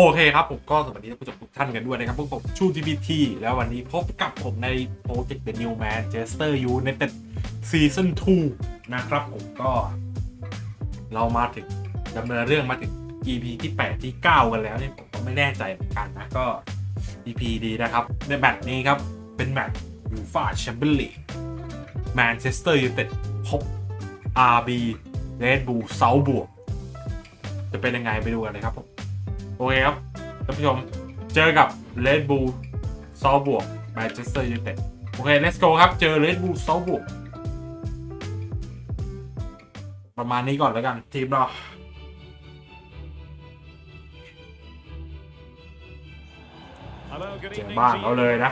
โอเคครับ ผมก็สวัสดีท่านผู้ชมทุกท่านกันด้วยนะครับพวกผมชู GPT แล้ววันนี้พบกับผมในโปรเจกต์ The New Manchester United Season 2 นะครับผมก็เรามาถึงดำเนินเรื่องมาถึง EP ที่ 8 ที่ 9 กันแล้วเนี่ยผมก็ไม่แน่ใจเหมือนกันนะ ก็ EP ดีนะครับ ในแมตช์นี้ครับ เป็นแมตช์ยูฟ่าแชมเปี้ยนลีกแมนเชสเตอร์ยูไนเต็ดพบ RB Red Bull เซาบวกจะเป็นยังไงไปดูกันเลยครับผม โอเคครับท่านผู้ชมเจอกับ Red Bull ซอลบวกแมนเชสเตอร์ยูไนเต็ดโอเค let's go ครับ เจอ Red Bull ซอลบวกประมาณนี้ก่อนแล้วกัน ทีมเราเจอบ้านเขาเลยนะ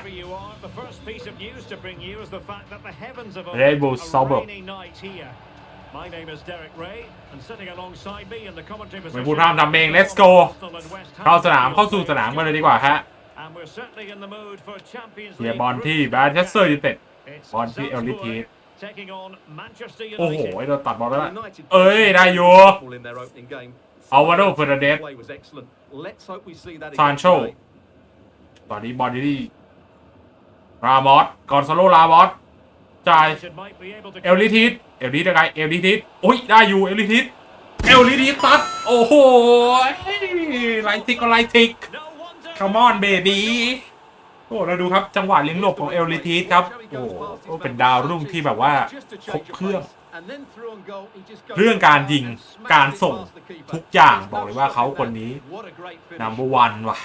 Red Bull Salzburg ไม่พูดพร่ำทำเพลง let's go เข้าสนามเข้าสู่สนามกันเลยดีกว่าฮะเสียบอลที่แมนเชสเตอร์ยูไนเต็ดบอลที่เอลลิทีโอ้โหโดนตัดบอลแล้วนะเอ้ย ได้อยู่ Alvaro Fernandez ซานโชตอนนี้บอลที่รามอสกอนซาโลรามอสจ่ายเอลลิทิส เอลลิทิสยังไงเอลลิทิสอุ้ยได้อยู่เอลลิทิสเอลลิทิสตัดโอ้โหไลทิกก็ไลทิก come on baby โอ้เราดูครับจังหวะเลี้ยงหลบของเอลลิทิสครับโอ้เป็นดาวรุ่งที่แบบว่าครบเครื่องเรื่องการยิงการส่งทุกอย่างบอกเลยว่าเขาคนนี้ number one ว่ะ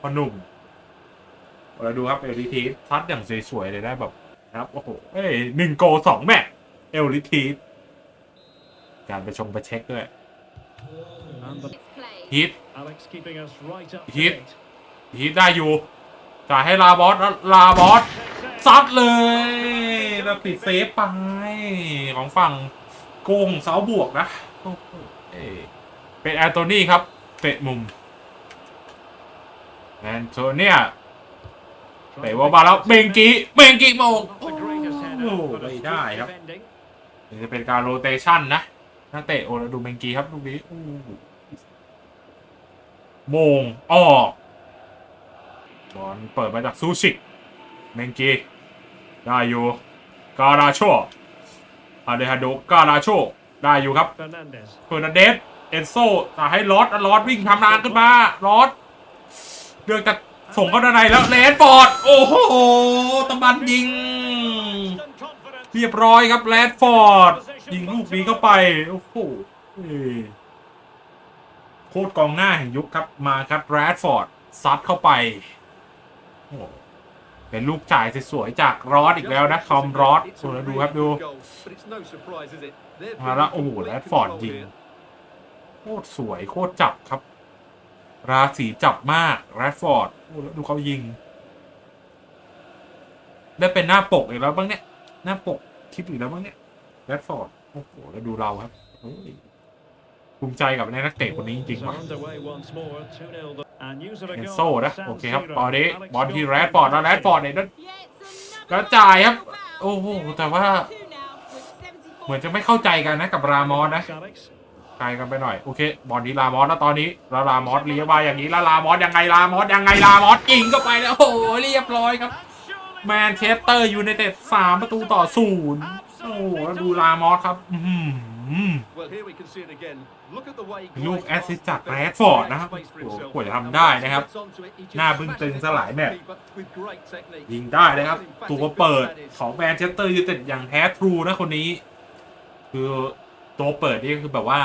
พอหนุ่มเราดูครับเอลลิทิสทัดอย่างสวยๆเลยได้แบบนะครับโอ้โหเอ้ยหนึ่งโกสองแมตช์ เอลลิทิสการไปชงไปเช็คด้วย ฮิต ฮิต ฮิตได้อยู่จ่ายให้ลาบอสแล้วลาบอสซัดเลยแล้วปิดเซฟไป ของฝั่งโกงเสาบวกนะโอ้โหเอ้ยเป็นแอนโทนีครับ เตะมุมแอนโทเนียเตะว่ามาแล้วเบงกีเบงกีโมงโอ้โหไม่ได้ครับนี่ จะเป็นการโรเตชันนะนักเตะโอ้แล้วดูเบงกีครับลูกนี้อู้หูโมงออกบอลเปิดมาจากซูชิเบงกีได้อยู่การาโชอาเดฮาโดการาโชได้อยู่ครับเฟอร์นันเดสเอนโซจะให้ลอสลอสวิ่งทำนานขึ้นมาลอสเดือกจะส่งเข้าด้านในแล้วเลนฟอร์ด โอ้โหตะบันยิง เรียบร้อยครับแรดฟอร์ดยิงลูกนี้เข้าไป โอ้โหโคตรกองหน้าแห่งยุคครับมาครับแรดฟอร์ดซัดเข้าไปโอ้โหเป็นลูกจ่ายสวยๆจากรอสอีกแล้วนะทอมรอสดูแล้วดูครับดูมาแล้วโอ้โหแรดฟอร์ดยิงโคตรสวยโคตรจับครับ ราศีจับมากแรดฟอร์ดโอ้แล้วดูเขายิง ได้เป็นหน้าปกอีกแล้วบ้างเนี่ย หน้าปกคลิปอีกแล้วบ้งเนี่ยแรดฟอร์ดโอ้โหแล้วดูเราครับเฮ้ยภูมิใจกับนักเตะคนนี้จริงๆว่ะเอนเอนโซ่นะโอเคครับตอนนี้บอลที่แรดฟอร์ดแล้วแรดฟอร์ดเนี่เนี่ยยกระจาจายครับ โอ้โหแต่ว่า เหมือนจะไม่เข้าใจกันนะกับรามอสนะไกลกันไปหน่อยโอเคบอลที่รามอสแล้วตอนนี้แล้วรามอสเลี้ยงมาอย่างนี้แล้วรามอสยังไงรามอสยังไงรามอสยิงเข้าไปแล้วโอ้โหเรียบร้อยครับ แมนเชสเตอร์ยูไนเต็ดสามประตูต่อศูนย์โอ้โหแล้วดูรามอสครับอื้อหือลูกแอสซิสต์จากแรดฟอร์ดนะครับโอ้โหกว่าจะทำได้นะครับ หน้าบึ้งตึงสลายแมตช์ยิงได้นะครับ ตัวเปิดของแมนเชสเตอร์ยูไนเต็ดอย่างแท้ทรูนะคนนี้ คือตัวเปิดนี่คือแบบว่า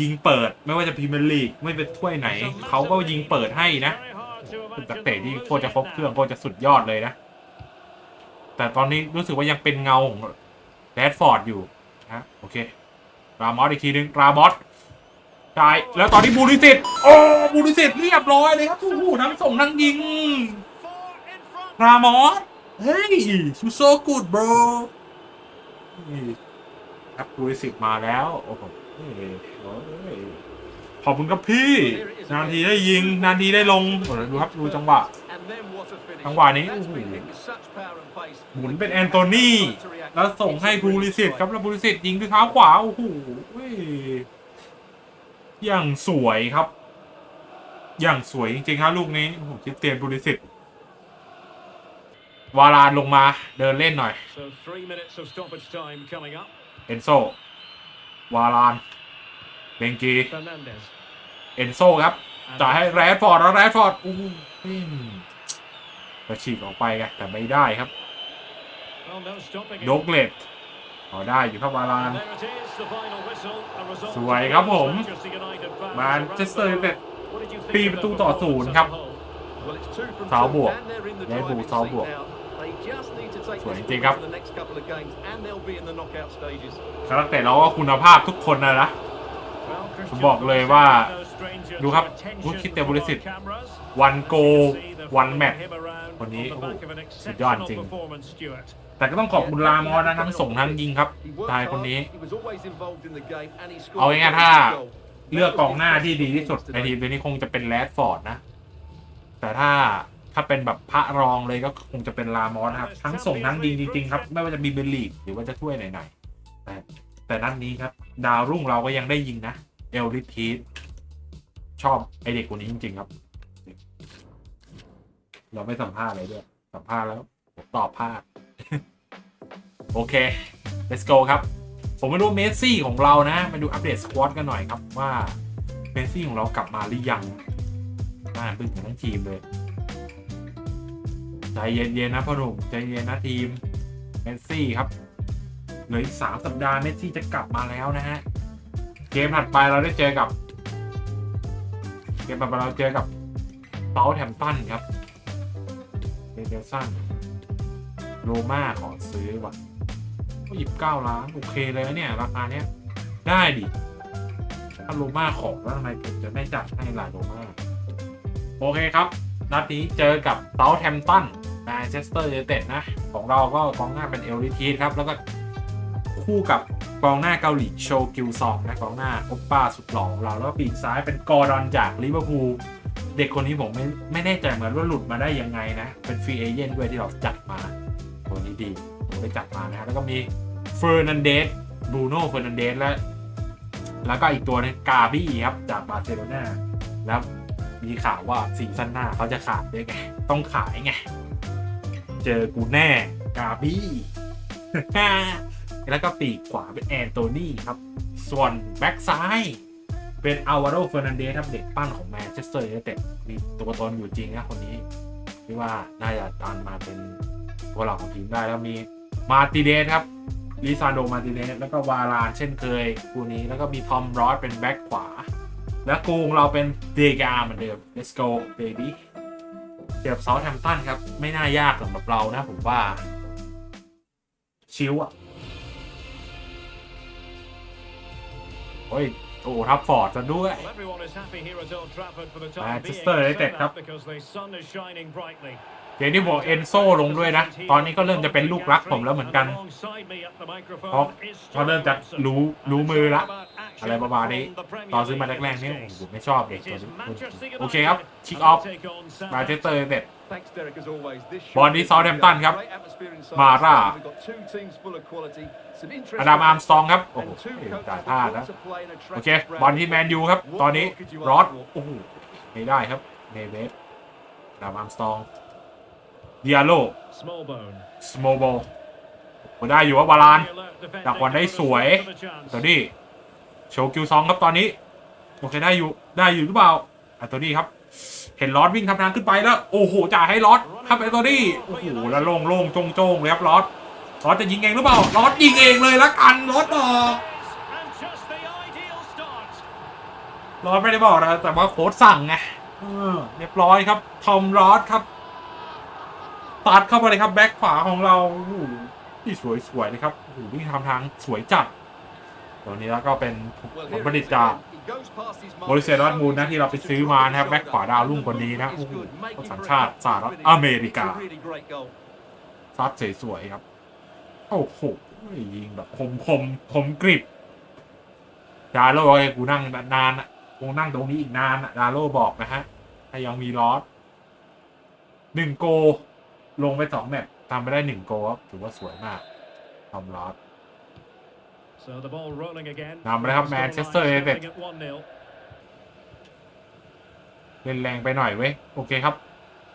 ยิงเปิดไม่ว่าจะพรีเมียร์ลีกไม่เป็นถ้วยไหน เขาก็ยิงเปิดให้นะ เป็นนักเตะที่โคตรจะครบเครื่องโคตรจะสุดยอดเลยนะ แต่ตอนนี้รู้สึกว่ายังเป็นเงาของแรดฟอร์ดอยู่นะโอเครามอสอีกทีหนึงรามอสใช่แล้วตอนนี้บูริสิตโอ้บูริสิตเรียบร้อยเลยครับโอ้โหทั้งส่งทั้งยิง รามอสเฮ้ยชูโซกูดบรครับบูริสิตมาแล้ว โอ้โหเฮ้ย ขอบคุณครับพี่ นานทีได้ยิง นานทีได้ลงดูครับดูจังหวะ จังหวะนี้หมุนเป็นแอนโทนีแล้วส่งให้บูริสิตครับแล้วบูริสิตยิงด้วยเท้าขวาโอ้โหอย่างสวยครับ อย่างสวยจริงๆครับลูกนี้ผมคิดเตียนบุริสิตวารานลงมาเดินเล่นหน่อยเอนโซวารานเบงกี เอนโซครับจ่ายให้แรดฟอร์ดแล้วแรดฟอร์ดอู้หูจะฉีกออกไปไงแต่ไม่ได้ครับ Well, no stopping ย it. กเลดพอได้อยู่ครับวาราน And there it is, the final whistle. A result สวยครับผม Manchester United fans แมน around เชสเตอร์ the ยูไนเต็ด world. What did you think ตี of ประ the ตูต่อศูนย์ครับ performance as a whole? Well, it's two from สาว two, บวก and they're in the เรดบูล driving สาว seat บวก now. They just need to take สวย this จริง forward ครับ for the next couple of games, and they'll be in the knockout stages. คาแรคเตอร์เราก็คุณภาพทุกคนนะนะ Well, ผม Christian บอกเลยว่า no stranger ดูครับ to attention ผู้คิดเตะบริสิทธิ์ from our cameras. วันโก You can see the วัน following แมตช์ him around คนนี้ on the back of an สุดยอดจริง exceptional performance, Stuart. แต่ก็ต้องขอบคุณลามอสนะทั้งส่งทั้งยิงครับ He worked ชายคน hard, นี้ he was always involved in the game, and he scored เอา a ง่ายๆ great ถ้า goal. เลือกกองหน้าที่ดีที่สุดในทีมตัวนี้คงจะเป็นแรดฟอร์ดนะ แต่ถ้าถ้าเป็นแบบพระรองเลยก็คงจะเป็นลามอสนะครับ ทั้งส่งทั้งยิงจริงๆครับ ไม่ว่าจะมีเบลลีกหรือว่าจะช่วยไหนๆแต่แต่นัดนี้ครับ ดาวรุ่งเราก็ยังได้ยิงนะ เอลลิทีส ชอบไอเด็กคนนี้จริง ๆ ครับ เราไม่สัมภาษณ์เลยด้วย สัมภาษณ์แล้วผมตอบพลาดโอเค let's go ครับ ผมมาดูเมสซี่ของเรานะ มาดูอัปเดตสควอตกันหน่อยครับว่าเมสซี่ของเรากลับมาหรือยังน่าบึ้งกันทั้งทีมเลย ใจเย็นๆนะพ่อหนุ่มใจเย็นนะทีมเมสซี่ครับเหลืออีกสามสัปดาห์เมสซี่จะกลับมาแล้วนะฮะ เกมถัดไปเราได้เจอกับ เกมถัดไปเราเจอกับเ u าแ h ม m ตันครับเดเดลสันโรมาขอซื้อว่ะก็หยิบเก้าล้าน โอเคเลยนะเนี่ย ราคาเนี้ย ได้ดิ ถ้าโรมาขอแล้วทำไมผมจะไม่จัดให้ล่ะโรมาโอเคครับนัดนี้เจอกับเ u าแ h มตันแมนเชสเตอร์ยูไนเต็ดนะ ของเราก็กองหน้าเป็นเอลริทีครับ แล้วก็คู่กับ กองหน้าเกาหลีโชกิวซองนะกองหน้าโอปป้าสุดหล่อของเราแล้วปีกซ้ายเป็นกอร์ดอนจากลิเวอร์พูลเด็กคนนี้ผมไม่ไม่แน่ใจเหมือนว่าหลุดมาได้ยังไงนะ เป็นฟรีเอเจนต์ด้วยที่เราจัดมาคนนี้ดีผมไปจัดมานะฮะแล้วก็มีเฟอร์นันเดสบรูโน่เฟอร์นันเดสและแล้วก็อีกตัวนึงกาบี้ครับ จากบาร์เซโลนาแล้วมีข่าวว่าซีซั่นหน้าเขาจะขายด้วยไง ต้องขายไง เจอกูแน่กาบี้ แล้วก็ปีกขวาเป็นแอนโตนีครับ ส่วนแบ็กซ้ายเป็นอาวาโรเฟอร์นันเดสครับเด็กปั้นของแมนเชสเตอร์ยูไนเต็ดมีตัวตนอยู่จริงนะคนนี้ที่ว่าน่าจะตันมาเป็นตัวหลักของทีมได้แล้วมีมาติเดสครับลิซานโดมาติเนสแล้วก็วารานเช่นเคยคู่นี้แล้วก็มีทอมรอสเป็นแบ็คขวา และกูงเราเป็นเดกาเหมือนเดิม let's go baby เจอกับเซาท์แฮมตันครับ ไม่น่ายากสำหรับเรานะผมว่า ชิวอะ โอ้ยโอ้ทับฟอร์ดซะด้วย Well, everyone is happy here at Old Trafford for the time Manchester being. United So ครับ that because the sun is shining brightly. เดี๋ยวนี้บอกเอนโซลงด้วยนะ ตอนนี้ก็เริ่มจะเป็นลูกรักผมแล้วเหมือนกันเพราะเขาเริ่มจะรู้รู้มือละ อะไรประมาณนี้ ตอนซื้อมาแรกๆนี่ผมไม่ชอบเด็กตัวนี้โอเคครับ ชิคออฟ มาเชสเตอร์ยูไนเต็ด Thanks, Derek, as always. This บอลที่ Southampton ครับ Great atmosphere inside. มาร่า We've got two teams full of quality. Some อ interesting ดัมอาร์มสตองครับ โอ้โห and two จ่าย coaches พลาด that นะ want to play an โอเค attractive บอล brand. ที่แมนยูครับ ตอนนี้รอสโอ้โหไม่ได้ครับเนเวสอดัมอาร์มสตอง ดิอาโล Smallbone. สโมโบได้อยู่ว่าบาลานดักบอลได้สวยตอนนี้โชว์คิวซองครับตอนนี้โอเคได้อยู่ได้อยู่หรือเปล่าอัตโตนี่ครับ เห็นลอสวิ่งทำทางขึ้นไปแล้ว โอ้โหจ่ายให้ลอสครับอัตโตนี่โอ้โหแล้วโล่งโล่งโจงโจงเลยครับลอสลอสจะยิงเองหรือเปล่าลอสยิงเองเลยละกันลอสบอก And just the ideal start. ลอสไม่ได้บอกนะแต่ว่าโค้ดสั่งไงเออเรียบร้อยครับทอมลอสครับ ตัดเข้าไปเลยครับแบ็คขวาของเราโอ้โหที่สวยๆเลยครับโอ้โหวิ่งทำทางสวยจัดตัวนี้แล้วก็เป็นผลผลิตจากบริเซียดอร์ทมูลนะที่เราไปซื้อมานะครับแบ็คขวาดาวรุ่งคนนี้นะโอ้โหสัญชาติสหรัฐอเมริกาซัดสวยๆครับโอ้โหยิงแบบคมคมคมกริบดาโล่ไอ้กูนั่งนานอะคงนั่งตรงนี้อีกนานอะดาโล่บอกนะฮะถ้ายังมีลอสหนึ่งโก ลงไปสองแมตช์ทำไปได้หนึ่งโกครับถือว่าสวยมากทอมลอส So the ball rolling again. นำไปแล้วครับ Manchester Scoreline United standing at 1-0. เล่นแรงไปหน่อยเว้ย โอเคครับ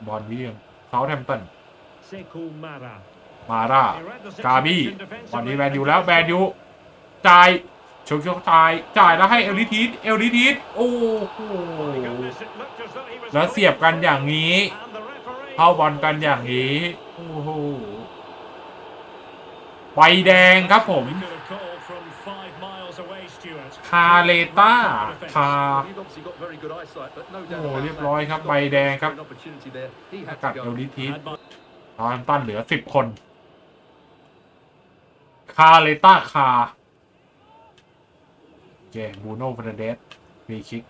บอลวิลเลียมเซาแทมป์ตัน Sekou Mara. มาร่า He read the กาบี้ situation วันนี้ defensively แบนยู and แล้ว used แบน it. ยูจ่ายโชว์โชว์จ่ายจ่ายแล้วให้เอลลิทีสเอลลิทีสโอ้โห My goodness, it looked as though he was แล้วเสียบกันอย่างนี้ And the referee เข้าบอลกันอย่างนี้โอ้โหใบแดงครับผม คาเลต้าคาโอ้เรียบร้อยครับ ใบแดงครับกัดเอลิทิสตอนตั้นเหลือสิบคน คาเลต้าคาเจบูโน่ฟรนเดสมีคิก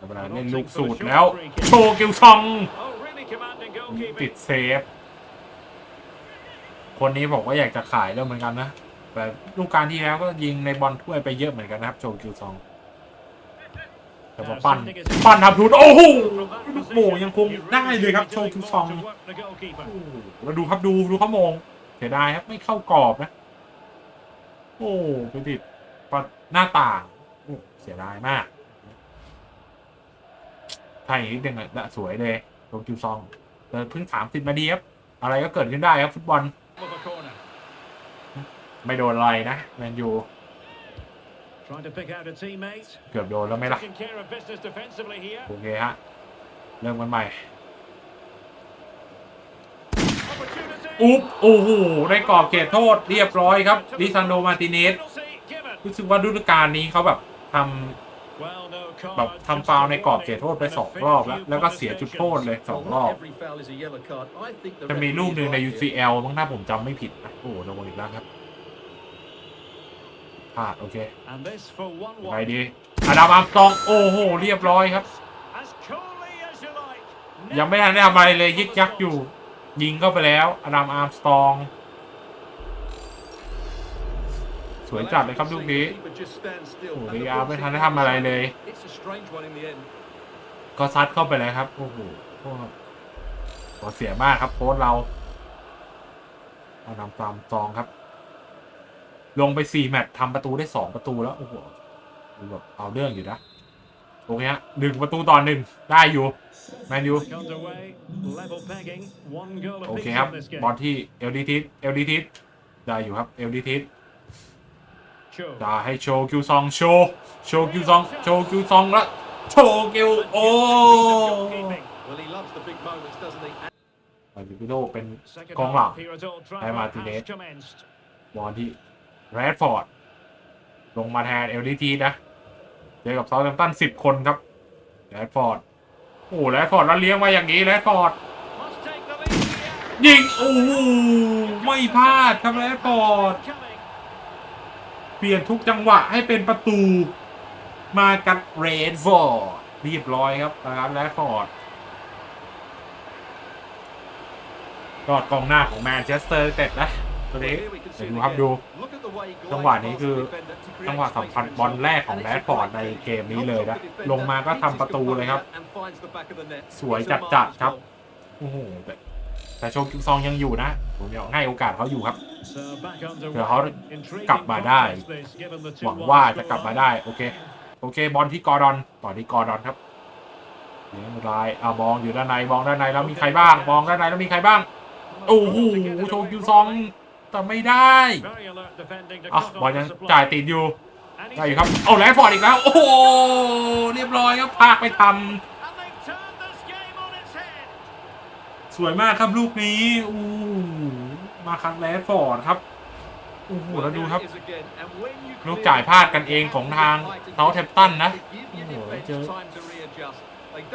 กำลังเล่นลูกสูตรแล้ว โชว์กิลซอง ติดเซฟ คนนี้ผมก็อยากจะขายแล้วเหมือนกันนะ แต่ลูกการที่แล้วก็ยิงในบอลถ้วยไปเยอะเหมือนกันนะครับโชว์กิลซองแต่พอปั้นปั้นทำทุนโอ้โห From that ลูก position, โป่งยังคงได้เลยครับ โชว์ doing กิล more ซอง to work the goalkeeper. โอ้โหแล้วดูครับดูดูเขามงเสียดายครับไม่เข้ากรอบนะ โอ้ไปติดปัดหน้าต่างเสียดายมากถ้าอย่างนี้เด็กอะสวยเลยโตคิวซอง แต่เพิ่งสามสิบนาทีครับ อะไรก็เกิดขึ้นได้ครับฟุตบอล ไม่โดนอะไรนะแมนยูเกือบโดนแล้วไหมล่ะ โอเคฮะ เริ่มกันใหม่ อุ๊บโอ้โหได้กรอบเขตโทษเรียบร้อยครับลิซานโดมาติเนสรู้สึกว่าฤดูกาลนี้เขาแบบทำ แบบทำฟาวในกรอบเขตโทษไปสองรอบแล้ว แล้วก็เสียจุดโทษเลยสองรอบ จะมีลูกหนึ่งใน UCL มั้งถ้าผมจำไม่ผิดนะโอ้โหโดนอีกแล้วครับพลาดโอเคไปดีอาดามอาร์มสตองโอ้โห เรียบร้อยครับ ยังไม่ทันได้ทำอะไรเลยยึกยักอยู่ ยิงเข้าไปแล้วอาดามอาร์มสตอง สวย Well, จัด as เลย you ครับ can ลูก see, นี้ the keeper just stands still. โอ้โห And ดี the อาร์ ball ไม่ทัน seems ได้ to ทำอะไร be เลย It's a strange one in the end. ก็ซัดเข้าไปเลยครับ โอ้โหโอ้โหขอเสียมากครับโค้ชเราเอานำตามซองครับ ลงไปสี่แมตช์ทำประตูได้สองประตูแล้ว โอ้โหดูแบบเอาเรื่องอยู่นะโอเคฮะหนึ่งประตูต่อหนึ่งได้อยู่ แมนยู Back underway. Level pegging. One goal โอเค apiece ครับ in this game. บอลที่เอลดีทิสเอลดีทิสได้อยู่ครับเอลดีทิส Cho. จะให้โชว์คิวซองโชว์โชว์คิวซองโชว์คิวซองแล้วโชว์คิวโอ้ Goalkeeping. Well, he loves the big moments, doesn't he? บอลยูปิโดเป็น Second กองหลัง half here at Old Hay Trafford Martinez. has commenced. บอลที่แรดฟอร์ดลงมาแทนเอลดีทีนะเจอกับเซาท์แฮมป์ตันสิบคนครับแรดฟอร์ดโอ้แรดฟอร์ดแล้วเลี้ยงมาอย่างนี้แรดฟอร์ด Must take the lead here. ยิงโอ้โหไม่พลาดครับแรดฟอร์ด Coming. เปลี่ยนทุกจังหวะให้เป็นประตูมากับเรดฟอร์ดเรียบร้อยครับนะครับแรดฟอร์ดยอดกองหน้าของแมนเชสเตอร์เต็ดนะตัวนี้เดี๋ยวดูครับดูจังหวะนี้คือจังหวะสำคัญบอลแรกของแรดฟอร์ดในเกมนี้เลยนะลงมาก็ทำประตูเลยครับ สวยจัดจัด marvellous ครับโอ้โหแต่ แต่โชคิวซองยังอยู่นะ ผมอยากให้โอกาสเขาอยู่ครับ So back เดี๋ยวเขา underway. Intriguing กลับมาได้ contest this, given the หวัง2-1ว่าจะกลับมา scoreline. ได้ โอเค โอเค บอลที่กอร์ดอนต่อที่กอร์ดอนครับเลี้ยงลายอ่ามองอยู่ด้านในมองด้านในแล้วมีใครบ้างมองด้านในแล้วมีใครบ้าง โอ้โหโชคิวซองแต่ไม่ได้ Very alert defending to อะ cut บอล off ยั the ง supply. จ่ายติดอยู่ And he's ได้อยู่ครับ เอาแลนฟอร์ดอีกแล้ว โอ้โหเรียบร้อยครับพากไปท And สวยมากครับลูกนี้อู้มาคันแลนฟอร์ดครับโอ้โหแล้วดูครับลูกจ่ายพลาดกันเองของทางเซาแทปตันนะโอ้โหเจอ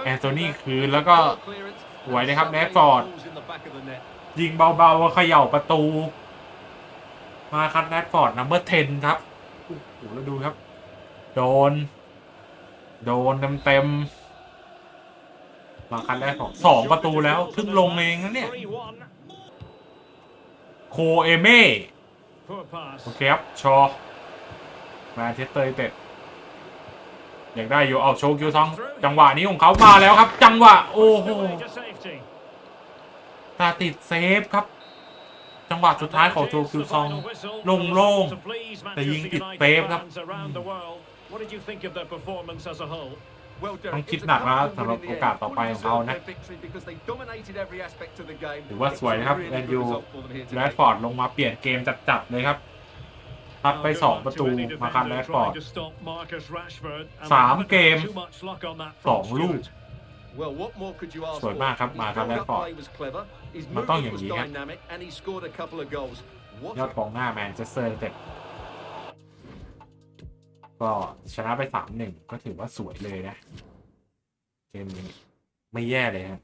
แอนโทนี do that. คืนแล้วก็ Well clearance, สวยนะครับแรดฟอร์ดยิงเบาๆเขย่าประตู มาคันแรดฟอร์ดนัมเบอร์10ครับโอ้โหแล้วดูครับ โดน โดนเต็มๆ มาคันแรดฟอร์ดสองประตูแล้วเพิ่งลงเองนะเนี่ย โคเอเม่โอเคครับ ชอ มาเชสเตอร์ยูไนเต็ดอยากได้อยู่เอาโชว์คิวซอง จังหวะนี้ของเขามาแล้วครับ จังหวะ โอ้โหตาติดเซฟครับ จังหวะสุดท้ายของโชว์คิวซองโล่งแต่ยิงติดเซฟครับ What did you think of their performance as a whole? Well, Derek, ต้องคิด it's a หนักแล้ว comfortable สำหรับ win in โอ the กาส end. ต่อไป Fully ของเขา deserved นะ their victory because they dominated every aspect of the game. ถือว่าสวยนะครับ It's a แม really น good ยู result for them here แร today. ดฟอร์ดลงมาเปลี่ยนเกมจัดๆเลยครับพัดไป 2 ประตูมาคันแรดฟอร์ดสามเกมสองลูก Well, what more could you ask สวยมากครับ for? มา His ครับ build-up Redford play was clever. His มันต้อง movement อย่าง was นี้ฮะ dynamic, and he scored a couple of goals. What ยอด a กองหน้าแมนเชสเตอร์เต็ด ก็ชนะไปสามหนึ่งก็ถือว่าสวยเลยนะ เกมนี้ไม่แย่เลยครับ